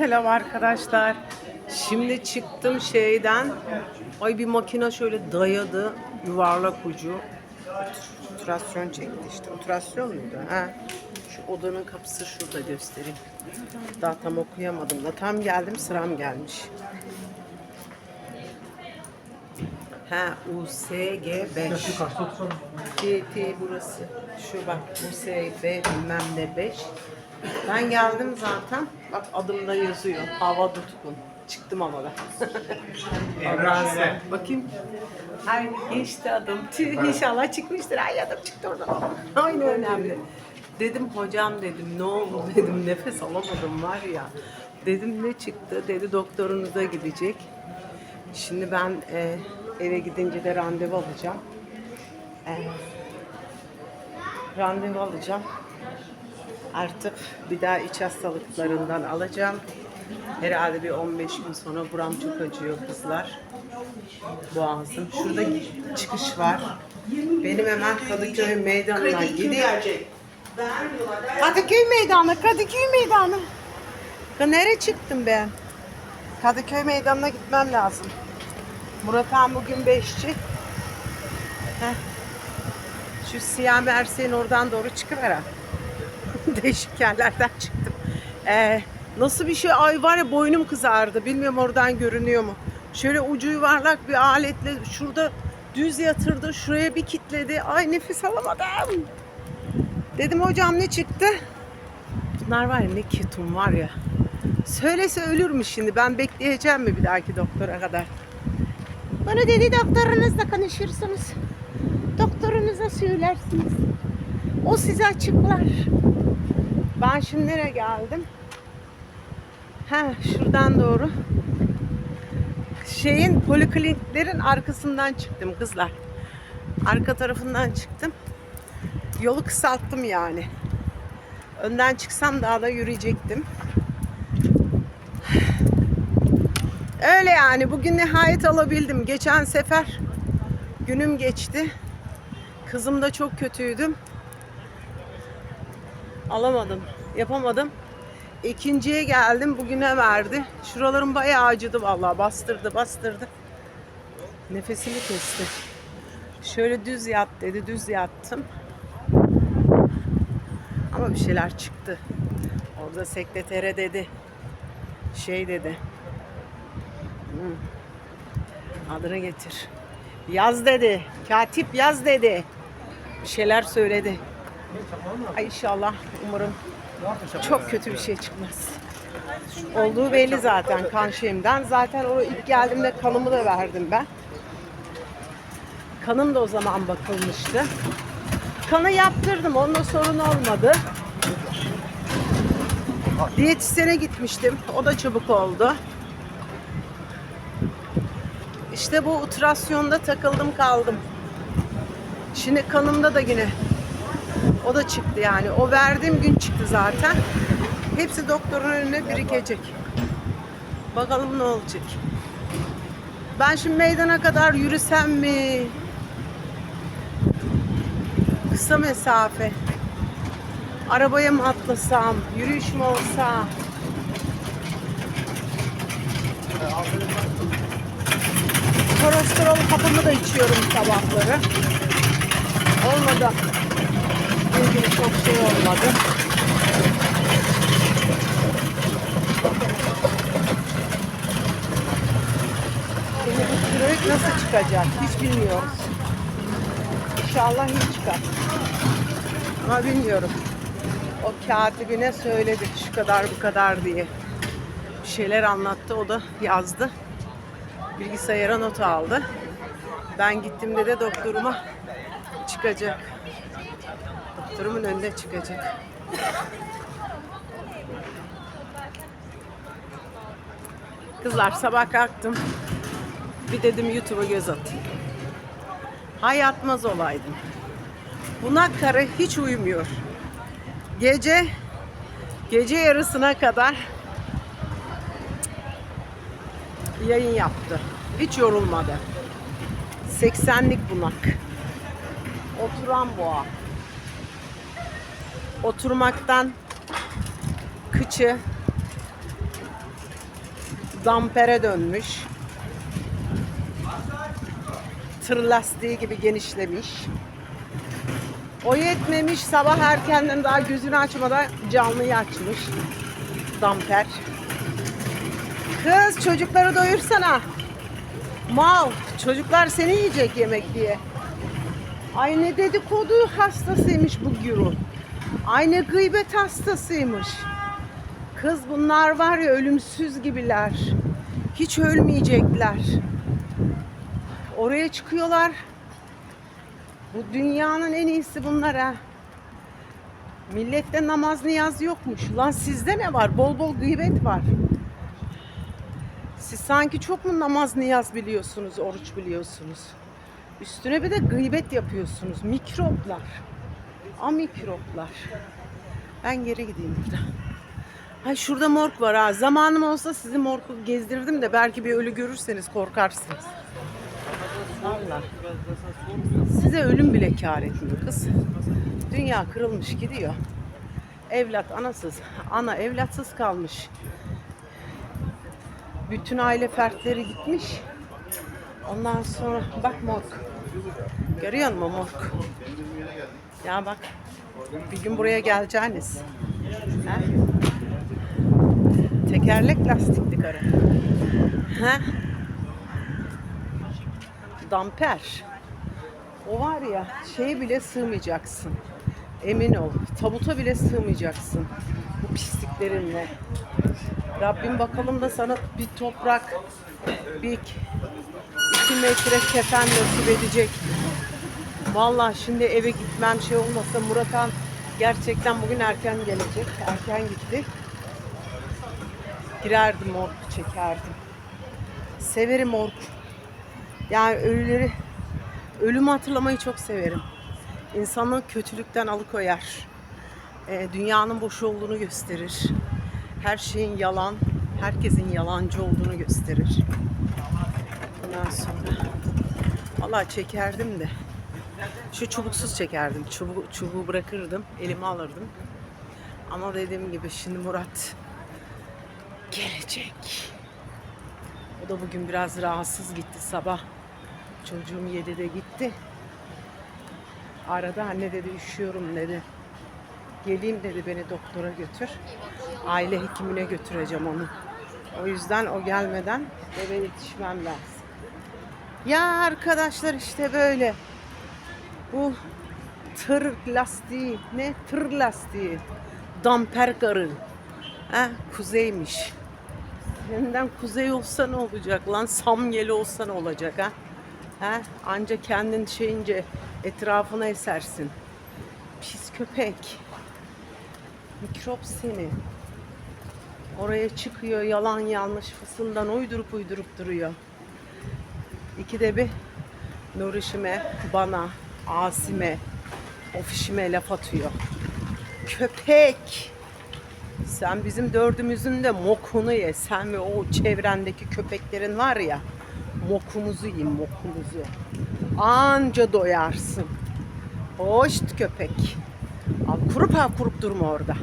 Selam arkadaşlar. Şimdi çıktım şeyden. Ay bir makine şöyle dayadı. Yuvarlak ucu. Oturasyon çekti işte. Oturasyon muydu? Ha. Şu odanın kapısı şurada göstereyim. Daha tam okuyamadım da. Tam geldim sıram gelmiş. Ha USG 5. GT burası. Şu bak USG bilmem ne 5. Ben geldim zaten. Bak adımda yazıyor. Hava tutkun. Çıktım ama ben. Sonra bakayım. Ay geçti adım. Tüh inşallah çıkmıştır. Ay adım çıktı oradan. Aynı önemli. Dedim hocam dedim ne oldu dedim nefes alamadım var ya. Dedim ne çıktı dedi doktorunuza gidecek. Şimdi ben e, eve gidince de randevu alacağım. E, randevu alacağım. Artık bir daha iç hastalıklarından alacağım. Herhalde bir 15 gün sonra buram çok acıyor kızlar. Boğazım. Şurada çıkış var. Benim hemen Kadıköy meydanına gideyim. Kadıköy meydanı, Kadıköy meydanı. Ya nereye çıktım ben? Kadıköy meydanına gitmem lazım. Murat Han bugün beşçi. Heh. Şu siyah merseğin oradan doğru çıkıver ha. Değişik yerlerden çıktım. Ee, nasıl bir şey? Ay var ya boynum kızardı. Bilmiyorum oradan görünüyor mu? Şöyle ucu yuvarlak bir aletle şurada düz yatırdı. Şuraya bir kitledi. Ay nefes alamadım. Dedim hocam ne çıktı? Bunlar var ya ne ketum var ya. Söylese ölürmüş şimdi. Ben bekleyeceğim mi bir dahaki doktora kadar? Bana dedi doktorunuzla konuşursunuz. Doktorunuza söylersiniz. O size açıklar. Ben şimdi nereye geldim? Ha şuradan doğru. Şeyin polikliniklerin arkasından çıktım kızlar. Arka tarafından çıktım. Yolu kısalttım yani. Önden çıksam daha da yürüyecektim. Öyle yani bugün nihayet alabildim. Geçen sefer günüm geçti. Kızım da çok kötüydüm. Alamadım. Yapamadım. İkinciye geldim. Bugüne verdi. Şuralarım bayağı acıdı vallahi. Bastırdı bastırdı. Nefesimi kesti. Şöyle düz yat dedi. Düz yattım. Ama bir şeyler çıktı. Orada sekretere dedi. Şey dedi. Hmm. Adını getir. Yaz dedi. Katip yaz dedi. Bir şeyler söyledi. Ay inşallah umarım çok kötü bir şey çıkmaz. Olduğu belli zaten kan şeyimden. Zaten o ilk geldiğimde kanımı da verdim ben. Kanım da o zaman bakılmıştı. Kanı yaptırdım. Onunla sorun olmadı. Diyetisyene gitmiştim. O da çabuk oldu. İşte bu ultrasyonda takıldım kaldım. Şimdi kanımda da yine o da çıktı yani. O verdiğim gün çıktı zaten. Hepsi doktorun önüne birikecek. Bakalım ne olacak. Ben şimdi meydana kadar yürüsem mi? Kısa mesafe. Arabaya mı atlasam? Yürüyüş mü olsa? Kolesterol hapımı da içiyorum sabahları. Olmadı. İlgili çok şey olmadı. Şimdi bu tiroid nasıl çıkacak hiç bilmiyoruz. İnşallah hiç çıkar. Ama bilmiyorum. O katibine söyledi şu kadar bu kadar diye. Bir şeyler anlattı o da yazdı. Bilgisayara not aldı. Ben gittiğimde de doktoruma çıkacak. Doktorumun önüne çıkacak. Kızlar sabah kalktım. Bir dedim YouTube'a göz atayım. Hayatmaz olaydım. Buna karı hiç uyumuyor. Gece gece yarısına kadar yayın yaptı. Hiç yorulmadı. 80'lik bunak. Oturan boğa. Oturmaktan kıçı dampere dönmüş. Tır lastiği gibi genişlemiş. O yetmemiş sabah erkenden daha gözünü açmadan canlıyı açmış. Damper. Kız çocukları doyursana. Mal çocuklar seni yiyecek yemek diye. Ay ne dedikodu hastasıymış bu Gürun. Ay ne gıybet hastasıymış. Kız bunlar var ya ölümsüz gibiler. Hiç ölmeyecekler. Oraya çıkıyorlar. Bu dünyanın en iyisi bunlar ha. Millette namaz niyaz yokmuş. Lan sizde ne var? Bol bol gıybet var. Siz sanki çok mu namaz niyaz biliyorsunuz, oruç biliyorsunuz? Üstüne bir de gıybet yapıyorsunuz. Mikroplar. Amikroplar. Ben geri gideyim buradan. Hay şurada morg var ha. Zamanım olsa sizi morgu gezdirdim de belki bir ölü görürseniz korkarsınız. Vallahi. Size ölüm bile kâr etmiyor kız. Dünya kırılmış gidiyor. Evlat anasız, ana evlatsız kalmış. Bütün aile fertleri gitmiş. Ondan sonra bak morg. Görüyor musun morg? Ya bak bir gün buraya geleceğiniz. Ha? Tekerlek lastikli karı. Ha? Damper. O var ya şeye bile sığmayacaksın. Emin ol. Tabuta bile sığmayacaksın. Bu pisliklerinle. Rabbim bakalım da sana bir toprak, bir iki metre kefen nasip edecek. Vallahi şimdi eve gitmem şey olmasa Murat Han gerçekten bugün erken gelecek. Erken gitti. Girerdim ork çekerdim. Severim ork. Yani ölüleri, ölümü hatırlamayı çok severim. İnsanı kötülükten alıkoyar. Ee, dünyanın boş olduğunu gösterir. Her şeyin yalan, herkesin yalancı olduğunu gösterir. Ondan sonra vallahi çekerdim de. Şu çubuksuz çekerdim. Çubuğu, çubuğu bırakırdım, elime alırdım. Ama dediğim gibi şimdi Murat gelecek. O da bugün biraz rahatsız gitti sabah. Çocuğum 7'de gitti. Arada anne dedi üşüyorum dedi. Geleyim dedi beni doktora götür. Aile hekimine götüreceğim onu. O yüzden o gelmeden eve yetişmem lazım. Ya arkadaşlar işte böyle. Bu tır lastiği ne? Tır lastiği. Damper garı. Ha, kuzeymiş. Yeniden kuzey olsa ne olacak lan? Samyeli olsa ne olacak ha? Ha? Anca kendin şeyince etrafına esersin. Pis köpek. Mikrop seni. Oraya çıkıyor yalan yanlış fısıldan uydurup uydurup duruyor. İkide bir Nurişime, bana, Asime, ofişime laf atıyor. Köpek! Sen bizim dördümüzün de mokunu ye. Sen ve o çevrendeki köpeklerin var ya, mokumuzu yiyin, mokumuzu. Anca doyarsın. Hoş köpek. Al kurup ha kurup durma orada.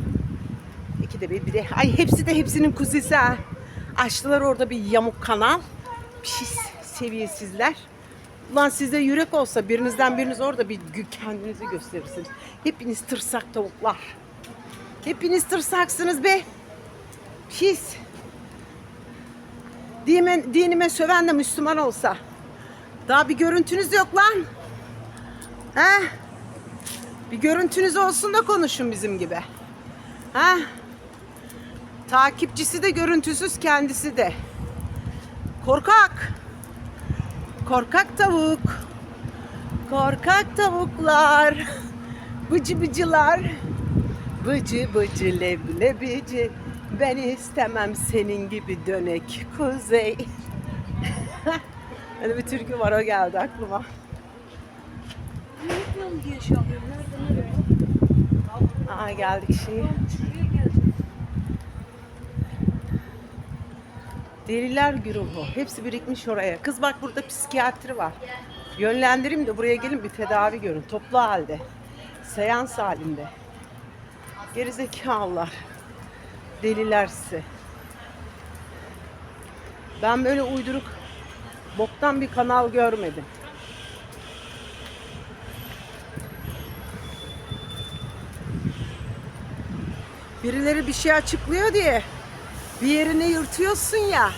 İkide bir bir de ay hepsi de hepsinin kuzisi ha. Açtılar orada bir yamuk kanal. Pis seviyesizler. Ulan size yürek olsa birinizden biriniz orada bir kendinizi gösterirsiniz. Hepiniz tırsak tavuklar. Hepiniz tırsaksınız be. Pis. Dinime, dinime söven de Müslüman olsa. Daha bir görüntünüz yok lan. He? Bir görüntünüz olsun da konuşun bizim gibi. Ha? Takipçisi de görüntüsüz kendisi de. Korkak. Korkak tavuk. Korkak tavuklar. Bıcı bıcılar. Bıcı bıcı leblebici. Ben istemem senin gibi dönek kuzey. Öyle bir türkü var o geldi aklıma. Unutmayalım diye şey? Aa geldik şimdi. Şuraya geleceğiz. Deliler güruhu. Hepsi birikmiş oraya. Kız bak burada psikiyatri var. Yönlendireyim de buraya gelin bir tedavi görün. Toplu halde. Seans halinde. Gerizekalılar. Deliler size. Ben böyle uyduruk boktan bir kanal görmedim. Birileri bir şey açıklıyor diye bir yerini yırtıyorsun ya.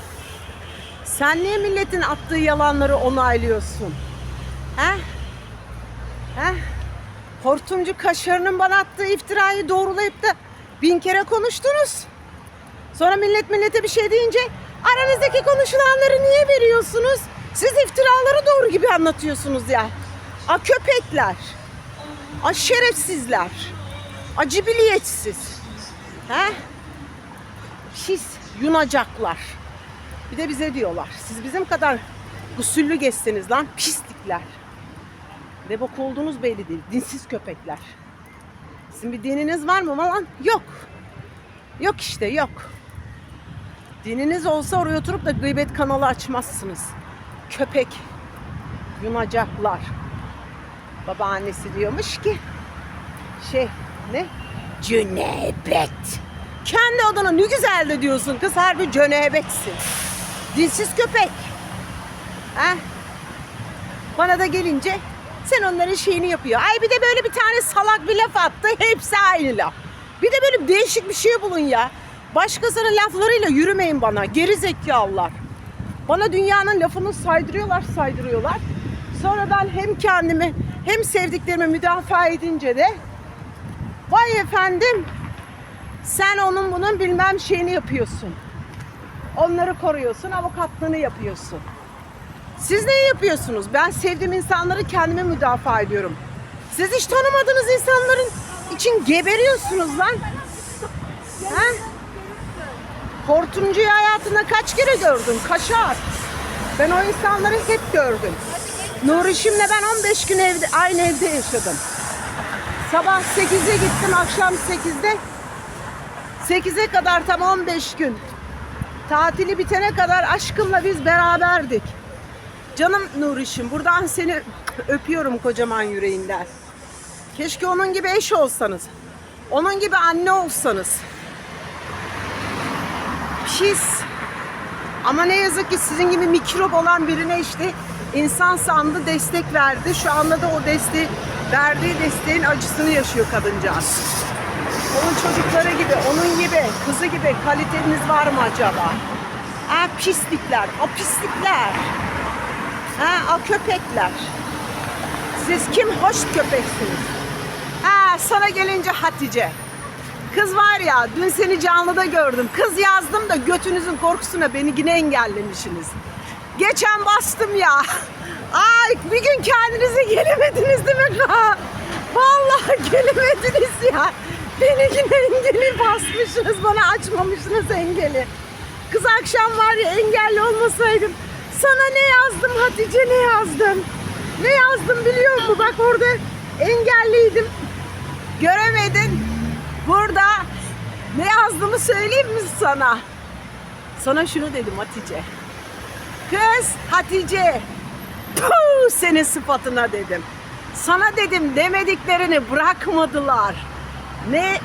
Sen niye milletin attığı yalanları onaylıyorsun? He? He? Hortumcu kaşarının bana attığı iftirayı doğrulayıp da bin kere konuştunuz. Sonra millet millete bir şey deyince aranızdaki konuşulanları niye veriyorsunuz? Siz iftiraları doğru gibi anlatıyorsunuz ya. A köpekler. A şerefsizler. A cibiliyetsiz. He? Pis yunacaklar. Bir de bize diyorlar. Siz bizim kadar gusüllü geçseniz lan pislikler. Ne bok olduğunuz belli değil. Dinsiz köpekler. Sizin bir dininiz var mı lan? Yok. Yok işte yok. Dininiz olsa oraya oturup da gıybet kanalı açmazsınız. Köpek. Yunacaklar. Babaannesi diyormuş ki şey ne? Cünebet. Kendi adına ne güzel de diyorsun kız harbi cönebetsin. Dilsiz köpek. Ha? Bana da gelince sen onların şeyini yapıyor. Ay bir de böyle bir tane salak bir laf attı. Hepsi aynı laf. Bir de böyle değişik bir şey bulun ya. Başkasının laflarıyla yürümeyin bana. Geri zekalılar. Bana dünyanın lafını saydırıyorlar saydırıyorlar. Sonra ben hem kendimi hem sevdiklerimi müdafaa edince de vay efendim sen onun bunun bilmem şeyini yapıyorsun. Onları koruyorsun, avukatlığını yapıyorsun. Siz ne yapıyorsunuz? Ben sevdiğim insanları kendime müdafaa ediyorum. Siz hiç tanımadığınız insanların için geberiyorsunuz lan. Ha? Hortumcuyu hayatında kaç kere gördün? Kaşar. Ben o insanları hep gördüm. Nurişimle ben 15 gün evde, aynı evde yaşadım. Sabah 8'e gittim, akşam 8'de. 8'e kadar tam 15 gün. Tatili bitene kadar aşkımla biz beraberdik. Canım Nurişim buradan seni öpüyorum kocaman yüreğinden. Keşke onun gibi eş olsanız. Onun gibi anne olsanız. Pis. Ama ne yazık ki sizin gibi mikrop olan birine işte insan sandı destek verdi. Şu anda da o desteği verdiği desteğin acısını yaşıyor kadıncağız. Onun çocukları gibi, onun gibi, kızı gibi kaliteniz var mı acaba? Ha pislikler, o pislikler. Ha o köpekler. Siz kim hoş köpeksiniz? Ha sana gelince Hatice. Kız var ya dün seni canlıda gördüm. Kız yazdım da götünüzün korkusuna beni yine engellemişsiniz. Geçen bastım ya. Ay bir gün kendinize gelemediniz değil mi? Vallahi gelemediniz ya. Beni yine engeli basmışsınız. Bana açmamışsınız engeli. Kız akşam var ya engelli olmasaydım. Sana ne yazdım Hatice ne yazdım? Ne yazdım biliyor musun? Bak orada engelliydim. Göremedin. Burada ne yazdığımı söyleyeyim mi sana? Sana şunu dedim Hatice. Kız Hatice. Puh, senin sıfatına dedim. Sana dedim demediklerini bırakmadılar. Ne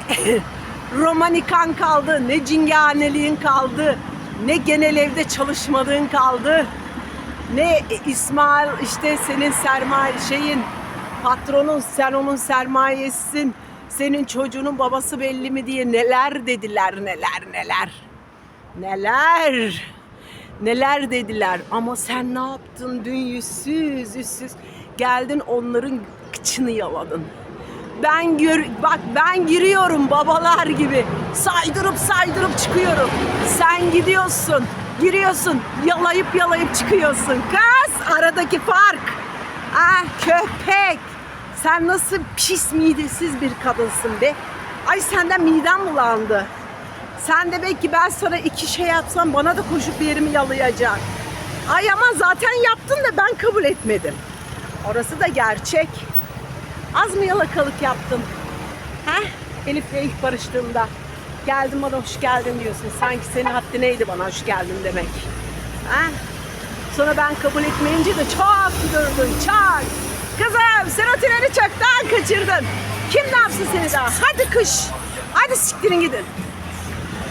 romanikan kaldı, ne cinganeliğin kaldı, ne genel evde çalışmadığın kaldı. Ne İsmail işte senin sermaye şeyin patronun sen onun sermayesisin. Senin çocuğunun babası belli mi diye neler dediler neler neler. Neler. Neler dediler ama sen ne yaptın dün yüzsüz yüzsüz geldin onların kıçını yaladın. Ben gör, bak ben giriyorum babalar gibi saydırıp saydırıp çıkıyorum. Sen gidiyorsun, giriyorsun, yalayıp yalayıp çıkıyorsun. Kız aradaki fark. Ah köpek. Sen nasıl pis midesiz bir kadınsın be. Ay senden midem bulandı. Sen de belki ben sana iki şey yapsam bana da koşup yerimi yalayacak. Ay ama zaten yaptın da ben kabul etmedim. Orası da gerçek. Az mı yalakalık yaptın? Ha? Elif'le ilk barıştığımda geldim bana hoş geldin diyorsun. Sanki senin haddineydi bana hoş geldin demek. Ha? Sonra ben kabul etmeyince de çok durdun, çok. Kızım sen o treni çoktan kaçırdın. Kim ne yapsın seni daha? Hadi kış. Hadi siktirin gidin.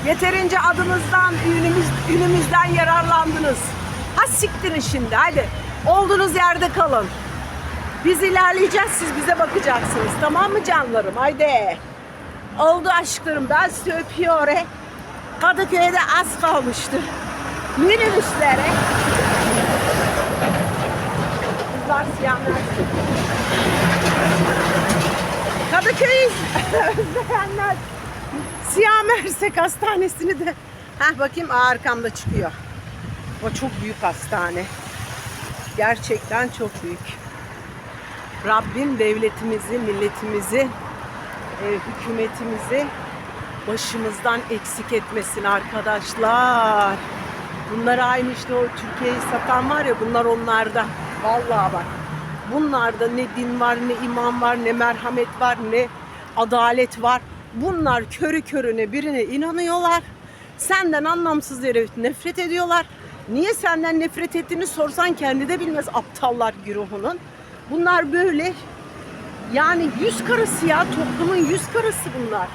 Yeterince adımızdan, ünümüz, ünümüzden yararlandınız. Ha siktirin şimdi hadi. Olduğunuz yerde kalın. Biz ilerleyeceğiz, siz bize bakacaksınız. Tamam mı canlarım? Haydi. Oldu aşklarım. Ben sizi öpüyorum. Kadıköy'de az kalmıştı. Minibüslere. Kızlar siyahlar. Kadıköy'ü özleyenler. Siyah Mersek Hastanesi'ni de. Heh bakayım arkamda çıkıyor. O çok büyük hastane. Gerçekten çok büyük. Rabbim devletimizi, milletimizi, e, hükümetimizi başımızdan eksik etmesin arkadaşlar. Bunlar aynı işte o Türkiye'yi satan var ya bunlar onlarda. Vallahi bak. Bunlarda ne din var, ne iman var, ne merhamet var, ne adalet var. Bunlar körü körüne birine inanıyorlar. Senden anlamsız yere nefret ediyorlar. Niye senden nefret ettiğini sorsan kendi de bilmez aptallar güruhunun. Bunlar böyle yani yüz karası ya toplumun yüz karası bunlar.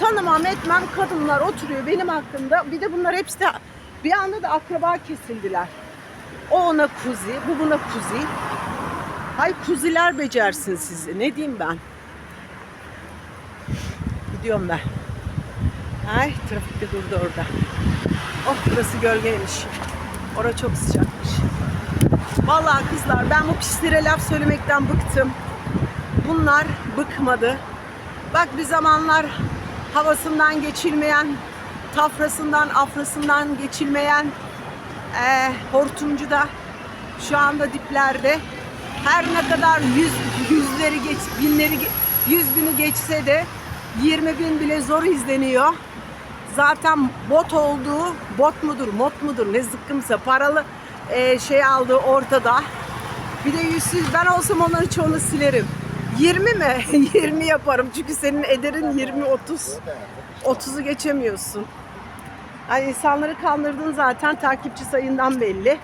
Tanımam etmem kadınlar oturuyor benim hakkımda. Bir de bunlar hepsi de bir anda da akraba kesildiler. O ona kuzi, bu buna kuzi. Hay kuziler becersin sizi. Ne diyeyim ben? Gidiyorum ben. Ay trafikte durdu orada. Oh burası gölgeymiş. Ora çok sıcakmış. Vallahi kızlar ben bu pislere laf söylemekten bıktım. Bunlar bıkmadı. Bak bir zamanlar havasından geçilmeyen, tafrasından, afrasından geçilmeyen eee hortumcu da şu anda diplerde. Her ne kadar yüz, yüzleri geç, binleri, yüz bini geçse de 20 bin bile zor izleniyor. Zaten bot olduğu, bot mudur, mod mudur ne zıkkımsa paralı eee, şey aldığı ortada. Bir de yüzsüz ben olsam onların çoğunu silerim. 20 mi? 20 yaparım çünkü senin ederin 20 30. 30'u geçemiyorsun. Yani insanları kandırdın zaten takipçi sayından belli.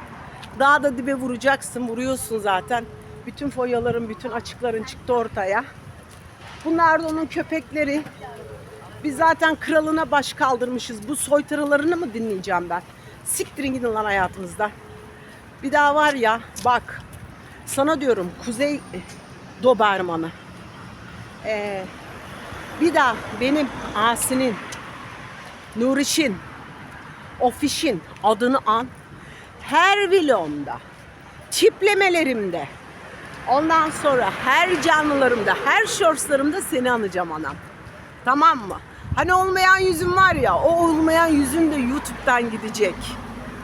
Daha da dibe vuracaksın, vuruyorsun zaten. Bütün foyaların, bütün açıkların çıktı ortaya. Bunlar da onun köpekleri. Biz zaten kralına baş kaldırmışız. Bu soytarılarını mı dinleyeceğim ben? Siktirin gidin lan hayatımızdan. Bir daha var ya bak sana diyorum Kuzey Dobermanı. Ee, bir daha benim Asi'nin, Nuriş'in, Ofiş'in adını an. Her vlogumda, çiplemelerimde, ondan sonra her canlılarımda, her shortslarımda seni anacağım anam. Tamam mı? Hani olmayan yüzün var ya, o olmayan yüzün de YouTube'dan gidecek.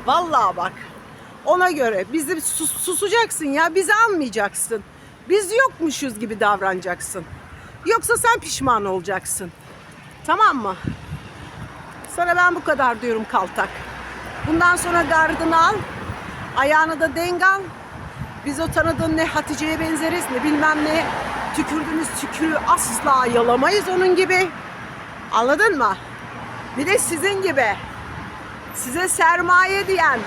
Vallahi bak. Ona göre bizi sus- susacaksın ya, bizi anmayacaksın. Biz yokmuşuz gibi davranacaksın. Yoksa sen pişman olacaksın. Tamam mı? Sana ben bu kadar diyorum kaltak. Bundan sonra gardını al. Ayağını da denk al. Biz o tanıdığın ne Hatice'ye benzeriz ne bilmem ne. Tükürdüğümüz tükürüğü asla yalamayız onun gibi. Anladın mı? Bir de sizin gibi. Size sermaye diyen,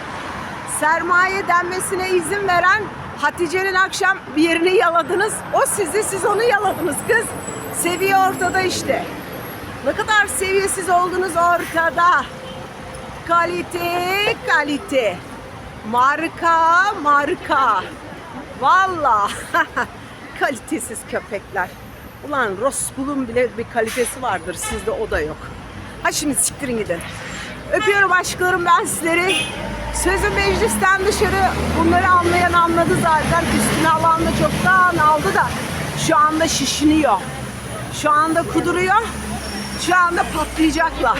sermaye denmesine izin veren Hatice'nin akşam bir yerini yaladınız. O sizi, siz onu yaladınız kız. Seviye ortada işte. Ne kadar seviyesiz oldunuz ortada. Kalite, kalite. Marka, marka. Valla. Kalitesiz köpekler. Ulan Rosbul'un bile bir kalitesi vardır. Sizde o da yok. Ha şimdi siktirin gidin. Öpüyorum aşklarım ben sizleri. Sözü meclisten dışarı bunları anlayan anladı zaten. Üstüne alan da çoktan aldı da şu anda şişiniyor. Şu anda kuduruyor. Şu anda patlayacaklar.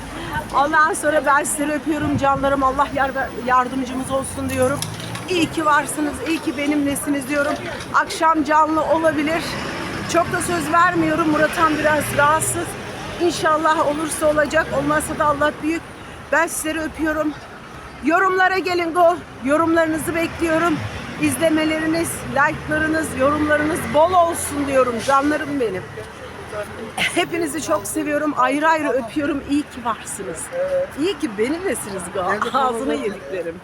Ondan sonra ben sizleri öpüyorum canlarım. Allah yar- yardımcımız olsun diyorum. İyi ki varsınız, iyi ki benimlesiniz diyorum. Akşam canlı olabilir. Çok da söz vermiyorum. Murat Han biraz rahatsız. İnşallah olursa olacak. Olmazsa da Allah büyük. Ben sizleri öpüyorum. Yorumlara gelin go. Yorumlarınızı bekliyorum. İzlemeleriniz, like'larınız, yorumlarınız bol olsun diyorum canlarım benim. Hepinizi çok seviyorum. Ayrı ayrı öpüyorum. İyi ki varsınız. İyi ki benimlesiniz. Ağzına yediklerim.